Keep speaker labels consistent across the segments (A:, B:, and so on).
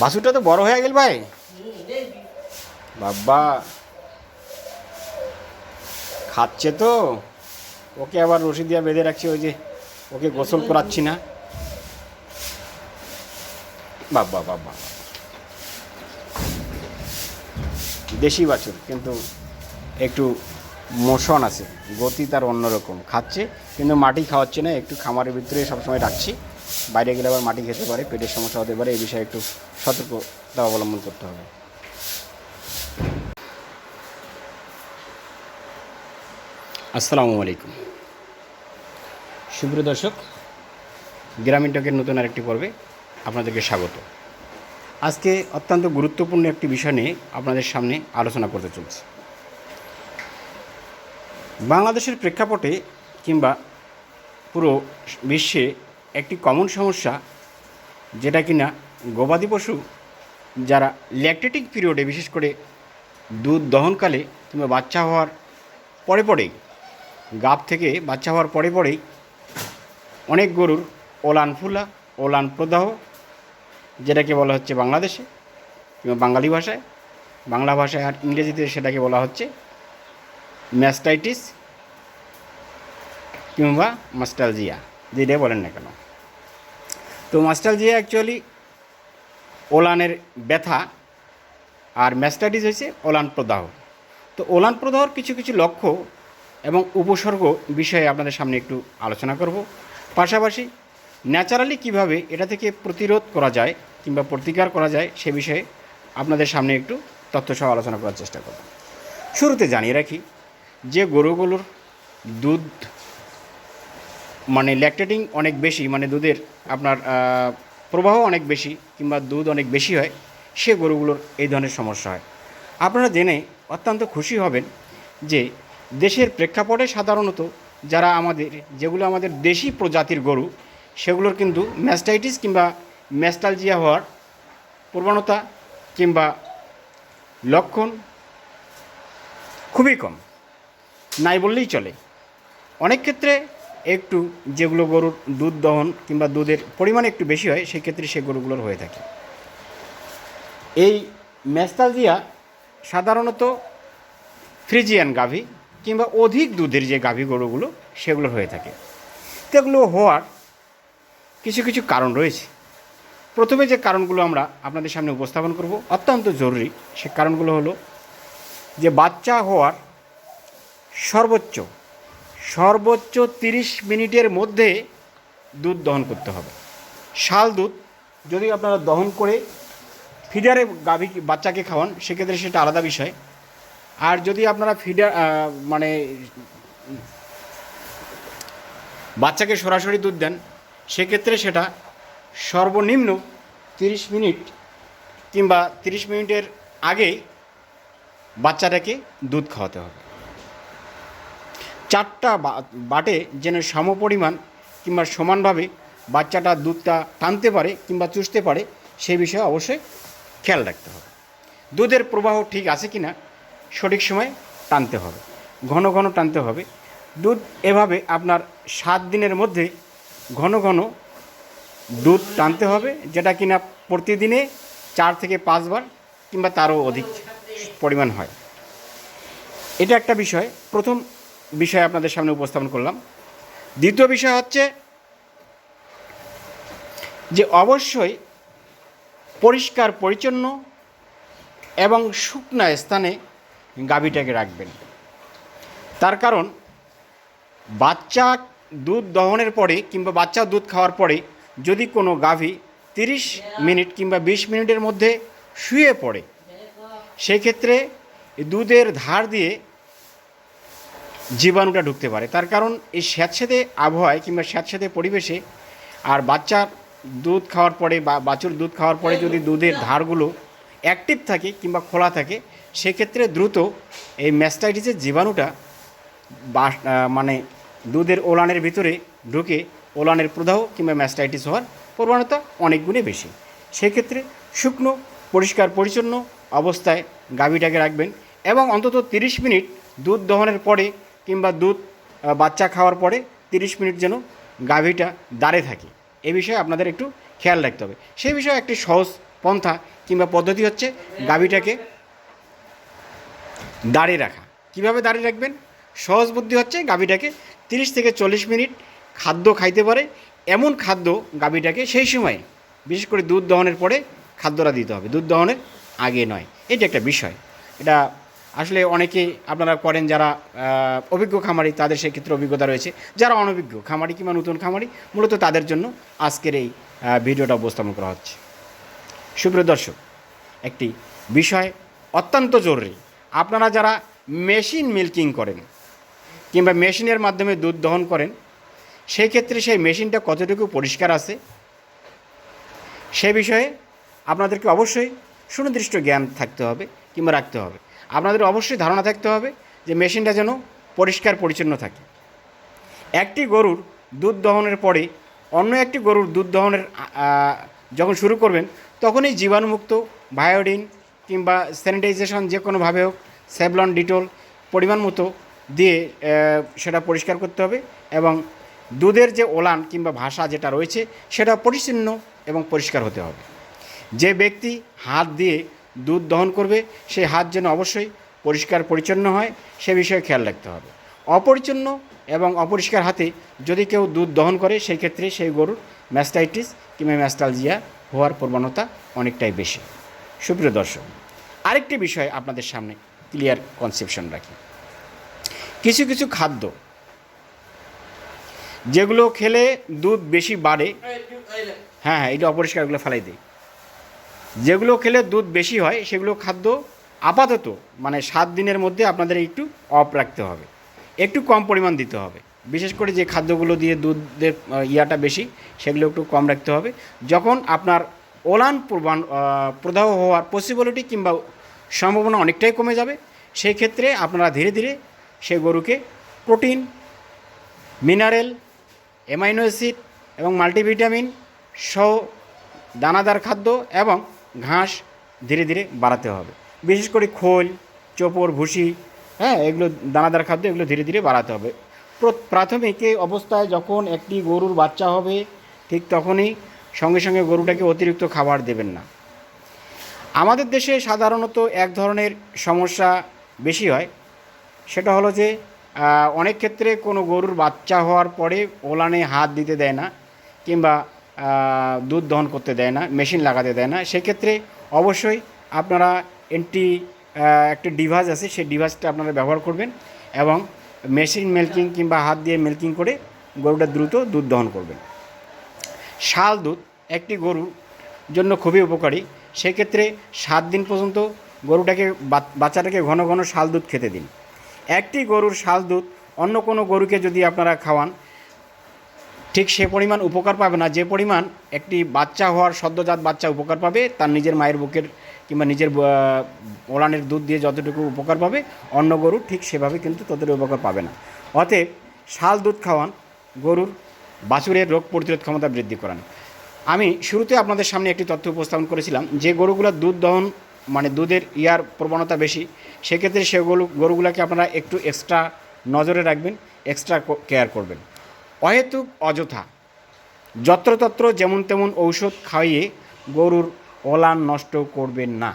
A: বাসুটা তো বড় হয়ে গেল ভাই। বাবা। খাচ্ছে তো। ওকে আবার রশি দিয়ে বেঁধে রাখছি, ওই যে ওকে গোসল করাচ্ছি না। বাবা বাবা। দেশি বাছুর, কিন্তু একটু মোশন আছে, গতি তার অন্যরকম। খাচ্ছে, কিন্তু মাটি খাওয়াচ্ছে না, একটু খামারের ভিতরে সবসময় রাখছি। বাইরে গেলে আবার মাটি খেতে পারে পেটের সমস্যা হতে পারে এই বিষয়ে একটু সতর্কতা অবলম্বন করতে হবে। আসসালামু আলাইকুম। সুপ্রিয় দর্শক গ্রামীণ টকের নতুন আরেকটি পর্বে আপনাদেরকে স্বাগত। আজকে অত্যন্ত গুরুত্বপূর্ণ একটি বিষয় নিয়ে আপনাদের সামনে আলোচনা করতে চলছে। বাংলাদেশের প্রেক্ষাপটে কিংবা পুরো বিশ্বে একটি কমন সমস্যা, যেটা কিনা গবাদি পশু যারা ল্যাকটেটিক পিরিয়ডে বিশেষ করে দুধ দহনকালে কিংবা বাচ্চা হওয়ার পরে পরেই, গাব থেকে বাচ্চা হওয়ার পরে পরেই অনেক গরুর ওলান ফুলা, ওলান প্রদাহ, যেটাকে বলা হচ্ছে বাংলাদেশে কিংবা বাঙালি ভাষায়, বাংলা ভাষায় আর ইংরেজিতে সেটাকে বলা হচ্ছে ম্যাস্টাইটিস কিংবা মাস্টালজিয়া যেটাই বলেন না কেন? তো মাস্টালজিয়া অ্যাকচুয়ালি ওলানের ব্যথা আর ম্যাস্টাইটিস হয়েছে ওলান প্রদাহ। তো ওলান প্রদাহর কিছু কিছু লক্ষ্য এবং উপসর্গ বিষয়ে আপনাদের সামনে একটু আলোচনা করব। পাশাপাশি ন্যাচারালি কীভাবে এটা থেকে প্রতিরোধ করা যায় কিংবা প্রতিকার করা যায় সে বিষয়ে আপনাদের সামনে একটু তথ্যসহ আলোচনা করার চেষ্টা করব। শুরুতে জানিয়ে রাখি যে গরুগুলোর দুধ মানে ল্যাকটেটিং অনেক বেশি মানে দুধের আপনার প্রবাহ অনেক বেশি কিংবা দুধ অনেক বেশি হয়, সে গরুগুলোর এই ধরনের সমস্যা হয়। আপনারা জেনে অত্যন্ত খুশি হবেন যে দেশের প্রেক্ষাপটে সাধারণত যারা আমাদের, যেগুলো আমাদের দেশি প্রজাতির গরু, সেগুলোর কিন্তু ম্যাস্টাইটিস কিংবা ম্যাস্টালজিয়া হওয়ার প্রবণতা কিংবা লক্ষণ খুবই কম, নাই বললেই চলে। অনেক ক্ষেত্রে একটু যেগুলো গরুর দুধ দহন কিংবা দুধের পরিমাণ একটু বেশি হয় সেই ক্ষেত্রে সে গরুগুলোর হয়ে থাকে। এই ম্যাস্টালজিয়া সাধারণত ফ্রিজিয়ান গাভী কিংবা অধিক দুধের যে গাভী গরুগুলো সেগুলো হয়ে থাকে। তো এগুলো হওয়ার কিছু কিছু কারণ রয়েছে। প্রথমে যে কারণগুলো আমরা আপনাদের সামনে উপস্থাপন করব, অত্যন্ত জরুরি সে কারণগুলো হলো যে বাচ্চা হওয়ার সর্বোচ্চ সর্বোচ্চ তিরিশ মিনিটের মধ্যে দুধ দহন করতে হবে। শাল দুধ, যদি আপনারা দহন করে ফিডারে গাভী বাচ্চাকে খাওয়ান, সেক্ষেত্রে সেটা আলাদা বিষয়। আর যদি আপনারা ফিডার মানে বাচ্চাকে সরাসরি দুধ দেন, সেক্ষেত্রে সেটা সর্বনিম্ন তিরিশ মিনিট কিংবা তিরিশ মিনিটের আগেই বাচ্চাটাকে দুধ খাওয়াতে হবে। চারটা বাটে যেন সমপরিমাণ কিংবা সমানভাবে বাচ্চাটা, দুধটা টানতে পারে কিংবা চুষতে পারে সেই বিষয়ে অবশ্যই খেয়াল রাখতে হবে। দুধের প্রবাহ ঠিক আছে কি না সঠিক সময় টানতে হবে, ঘন ঘন টানতে হবে। দুধ এভাবে আপনার সাত দিনের মধ্যে ঘন ঘন দুধ টানতে হবে, যেটা কিনা প্রতিদিনে চার থেকে পাঁচবার কিংবা তারও অধিক পরিমাণ হয়। এটা একটা বিষয়। প্রথম বিষয় আপনাদের সামনে উপস্থাপন করলাম। দ্বিতীয় বিষয় হচ্ছে যে অবশ্যই পরিষ্কার, পরিচ্ছন্ন এবং শুকনা স্থানে গাভীটাকে রাখবেন। তার কারণ, বাচ্চা দুধ দহনের পরে কিংবা বাচ্চা দুধ খাওয়ার পরে যদি কোনো গাভী তিরিশ মিনিট কিংবা বিশ মিনিটের মধ্যে শুয়ে পড়ে, সেক্ষেত্রে দুধের ধার দিয়ে জীবাণুটা ঢুকতে পারে। তার কারণ এই স্যাঁতস্যাঁতে আবহাওয়ায় কিংবা স্যাঁতস্যাঁতে পরিবেশে আর বাচ্চার দুধ খাওয়ার পরে বা বাছুর দুধ খাওয়ার পরে যদি দুধের ধারগুলো অ্যাক্টিভ থাকে কিংবা খোলা থাকে সেক্ষেত্রে দ্রুত এই ম্যাস্টাইটিসের জীবাণুটা আহ, মানে দুধের ওলানের ভিতরে ঢুকে ওলানের প্রদাহ কিংবা ম্যাস্টাইটিস হওয়ার প্রবণতা অনেক গুণে বেশি। সেক্ষেত্রে শুকনো পরিষ্কার পরিচ্ছন্ন অবস্থায় গাভীটাকে রাখবেন এবং অন্তত তিরিশ মিনিট দুধ দহনের পরে কিংবা দুধ বাচ্চা খাওয়ার পরে তিরিশ মিনিট যেন গাভীটা দাঁড়ে থাকে। এ বিষয়ে আপনাদের একটু খেয়াল রাখতে হবে। সেই বিষয়ে একটি সহজ পন্থা কিংবা পদ্ধতি হচ্ছে গাভীটাকে দাঁড়িয়ে রাখা। কীভাবে দাঁড়িয়ে রাখবেন? সহজ বুদ্ধি হচ্ছে গাভীটাকে তিরিশ থেকে চল্লিশ মিনিট খাদ্য খাইতে পারে। এমন খাদ্য গাভীটাকে সেই সময়ে, বিশেষ করে দুধ দহনের পরে খাদ্যটা দিতে হবে। দুধ দহনের আগে নয়। এটা একটা বিষয়। এটা আসলে অনেকে আপনারা করেন যারা অভিজ্ঞ খামারি, তাদের সেক্ষেত্রে অভিজ্ঞতা রয়েছে। যারা অনভিজ্ঞ খামারি কিংবা নতুন খামারি, মূলত তাদের জন্য আজকের এই ভিডিওটা উপস্থাপন করা হচ্ছে। সুপ্রিয় দর্শক, একটি বিষয় অত্যন্ত জরুরি। আপনারা যারা মেশিন মিল্কিং করেন কিংবা মেশিনের মাধ্যমে দুধ দহন করেন সেই ক্ষেত্রে সেই মেশিনটা কতটুকু পরিষ্কার আছে? সে বিষয়ে আপনাদেরকে অবশ্যই সুনির্দিষ্ট জ্ঞান থাকতে হবে কিংবা রাখতে হবে। আপনাদের অবশ্যই ধারণা থাকতে হবে যে মেশিনটা যেন পরিষ্কার পরিচ্ছন্ন থাকে। একটি গরুর দুধ দহনের পরে অন্য একটি গরুর দুধ দহনের যখন শুরু করবেন, তখনই জীবাণুমুক্ত বায়োডিন কিংবা স্যানিটাইজেশন যে কোনোভাবে হোক স্যাভলন ডিটল পরিমাণ মতো দিয়ে সেটা পরিষ্কার করতে হবে এবং দুধের যে ওলান কিংবা ভাষা যেটা রয়েছে, সেটা পরিচ্ছন্ন এবং পরিষ্কার হতে হবে। যে ব্যক্তি হাত দিয়ে দুধ দহন করবে সেই হাত যেন অবশ্যই পরিষ্কার পরিচ্ছন্ন হয় সে বিষয়ে খেয়াল রাখতে হবে। অপরিচ্ছন্ন এবং অপরিষ্কার হাতে যদি কেউ দুধ দহন করে সেই ক্ষেত্রে সেই গরুর ম্যাস্টাইটিস কিংবা ম্যাস্টালজিয়া হওয়ার প্রবণতা অনেকটাই বেশি। সুপ্রিয় দর্শক আরেকটি বিষয় আপনাদের সামনে ক্লিয়ার কনসেপশন রাখি। কিছু কিছু খাদ্য যেগুলো খেলে দুধ বেশি বাড়ে হ্যাঁ হ্যাঁ এটা অপরিষ্কারগুলো ফেলাই দিই। যেগুলো খেলে দুধ বেশি হয় সেগুলো খাদ্য আপাতত মানে সাত দিনের মধ্যে আপনাদের একটু অফ রাখতে হবে। একটু কম পরিমাণ দিতে হবে। বিশেষ করে যে খাদ্যগুলো দিয়ে দুধের ইয়াটা বেশি সেগুলো একটু কম রাখতে হবে। যখন আপনার ওলান আহ, প্রদাহ হওয়ার পসিবিলিটি কিংবা সম্ভাবনা অনেকটাই কমে যাবে সেই ক্ষেত্রে আপনারা ধীরে ধীরে সেই গরুকে প্রোটিন মিনারেল অ্যামাইনো অ্যাসিড এবং মাল্টিভিটামিন সহ দানাদার খাদ্য এবং ঘাস ধীরে ধীরে বাড়াতে হবে। বিশেষ করে খোল, চোপড়, ভুসি হ্যাঁ এগুলো দানাদার খাদ্য, এগুলো ধীরে ধীরে বাড়াতে হবে। প্রাথমিক অবস্থায় যখন একটি গরুর বাচ্চা হবে, ঠিক তখনই সঙ্গে সঙ্গে গরুটাকে অতিরিক্ত খাবার দেবেন না। আমাদের দেশে সাধারণত এক ধরনের সমস্যা বেশি হয়। সেটা হলো যে অনেক ক্ষেত্রে কোনো গরুর বাচ্চা হওয়ার পরে ওলানে হাত দিতে দেয় না, কিংবা দুধ দহন করতে দেয় না, মেশিন লাগাতে দেয় না। সেক্ষেত্রে অবশ্যই আপনারা এন্টি একটা ডিভাইস আছে, সেই ডিভাইসটা আপনারা ব্যবহার করবেন এবং মেশিন মিল্কিং কিংবা হাত দিয়ে মিল্কিং করে গরুটা দ্রুত দুধ দহন করবেন। শাল দুধ একটি গরুর জন্য খুবই উপকারী। সেক্ষেত্রে সাত দিন পর্যন্ত গরুটাকে বাচ্চাটাকে ঘন ঘন শাল দুধ খেতে দিন। একটি গরুর শাল দুধ অন্য কোনো গরুকে যদি আপনারা খাওয়ান ঠিক সে পরিমাণ উপকার পাবে না, যে পরিমাণ একটি বাচ্চা হওয়ার সদ্যজাত বাচ্চা উপকার পাবে, তার নিজের মায়ের বুকের কিংবা নিজের ওলানের দুধ দিয়ে যতটুকু উপকার পাবে, অন্য গরু ঠিক সেভাবে কিন্তু ততটুকু উপকার পাবে না। অতএব শাল দুধ খাওয়ান, গরুর বাছুরের রোগ প্রতিরোধ ক্ষমতা বৃদ্ধি করান। আমি শুরুতে আপনাদের সামনে একটি তথ্য উপস্থাপন করেছিলাম যে গরুগুলোর দুধ দহন মানে দুধের ইয়ার প্রবণতা বেশি, সেক্ষেত্রে সেগুলো গরুগুলোকে আপনারা একটু এক্সট্রা নজরে রাখবেন এক্সট্রা কেয়ার করবেন। অহেতুক অযথা। যত্রতত্র যেমন তেমন ঔষধ খাইয়ে গরুর ওলান নষ্ট করবেন না।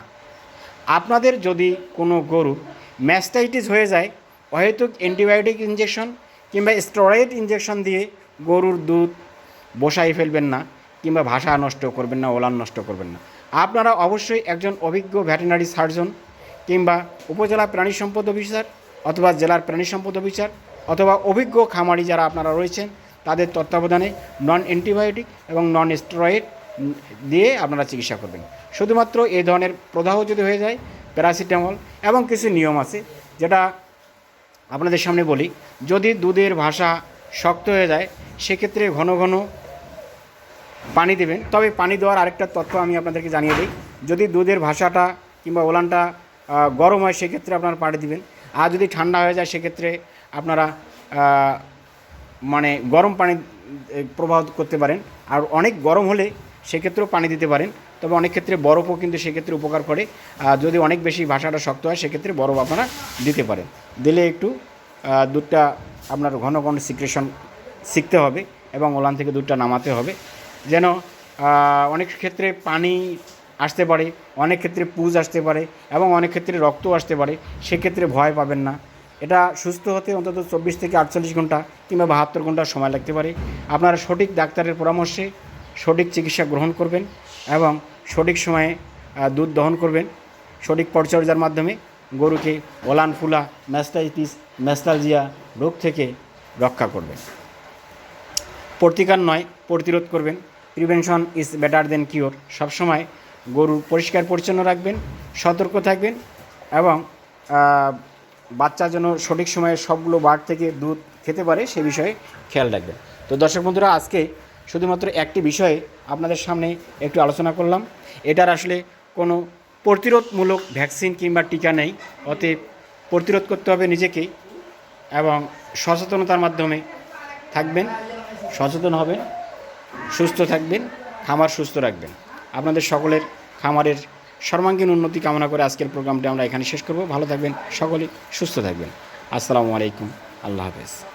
A: আপনাদের যদি কোনো গরুর ম্যাস্টাইটিস হয়ে যায়, অহেতুক অ্যান্টিবায়োটিক ইঞ্জেকশন কিংবা স্টেরয়েড ইঞ্জেকশন দিয়ে গরুর দুধ বসাই ফেলবেন না কিংবা ভাষা নষ্ট করবেন না ওলান নষ্ট করবেন না। আপনারা অবশ্যই একজন অভিজ্ঞ ভেটেরিনারি সার্জন কিংবা উপজেলা প্রাণী সম্পদ অফিসার অথবা জেলার প্রাণী সম্পদ অফিসার অথবা অভিজ্ঞ খামারি যারা আপনারা রয়েছেন, তাদের তত্ত্বাবধানে নন অ্যান্টিবায়োটিক এবং নন স্টেরয়েড দিয়ে আপনারা চিকিৎসা করবেন। শুধুমাত্র এই ধরনের প্রদাহ যদি হয়ে যায় প্যারাসিটামল এবং কিছু নিয়ম আছে, যেটা আপনাদের সামনে বলি। যদি দুধের ভাষা শক্ত হয়ে যায়, সেক্ষেত্রে ঘন ঘন পানি দেবেন। তবে পানি দেওয়ার আরেকটা তথ্য আমি আপনাদেরকে জানিয়ে দিই। যদি দুধের ভাষাটা কিংবা ওলানটা গরম হয়, সেক্ষেত্রে আপনারা পানি দিবেন। আর যদি ঠান্ডা হয়ে যায়, সেক্ষেত্রে আপনারা মানে গরম পানি প্রবাহ করতে পারেন। আর অনেক গরম হলে সেক্ষেত্রেও পানি দিতে পারেন। তবে অনেক ক্ষেত্রে বরফও কিন্তু সেক্ষেত্রে উপকার করে। যদি অনেক বেশি ভাষাটা শক্ত হয়, সেক্ষেত্রে বরফ আপনারা দিতে পারেন। দিলে একটু দুধটা আপনার ঘন ঘন সিক্রেশন শিখতে হবে এবং ওলান থেকে দুধটা নামাতে হবে। যেন অনেক ক্ষেত্রে পানি আসতে পারে, অনেক ক্ষেত্রে পুজ আসতে পারে এবং অনেক ক্ষেত্রে রক্ত আসতে পারে। সেক্ষেত্রে ভয় পাবেন না। এটা সুস্থ হতে অন্তত চব্বিশ থেকে আটচল্লিশ ঘণ্টা কিংবা বাহাত্তর ঘণ্টা সময় লাগতে পারে। আপনারা সঠিক ডাক্তারের পরামর্শে সঠিক চিকিৎসা গ্রহণ করবেন এবং সঠিক সময়ে দুধ দহন করবেন। সঠিক পরিচর্যার মাধ্যমে গরুকে ওলান ফুলা ম্যাস্টাইটিস ম্যাস্টালজিয়া রোগ থেকে রক্ষা করবেন। প্রতিকার নয়, প্রতিরোধ করবেন। Prevention is better than cure. সবসময় গরু পরিষ্কার পরিচ্ছন্ন রাখবেন, সতর্ক থাকবেন এবং বাচ্চা যেন সঠিক সময়ে সবগুলো বার থেকে দুধ খেতে পারে, সে বিষয়ে খেয়াল রাখবেন। তো দর্শক বন্ধুরা, আজকে শুধুমাত্র একটি বিষয়ে আপনাদের সামনে একটু আলোচনা করলাম। এটার আসলে কোনো প্রতিরোধমূলক ভ্যাকসিন কিংবা টিকা নেই। অতএব প্রতিরোধ করতে হবে নিজেকেই এবং সচেতনতার মাধ্যমে থাকবেন, সচেতন হবেন, সুস্থ থাকবেন, খামার সুস্থ রাখবেন। আপনাদের সকলের খামারের সর্বাঙ্গীন উন্নতি কামনা করে আজকের প্রোগ্রামটি আমরা এখানে শেষ করব। ভালো থাকবেন সকলেই, সুস্থ থাকবেন। আসসালামু আলাইকুম। আল্লাহ হাফেজ।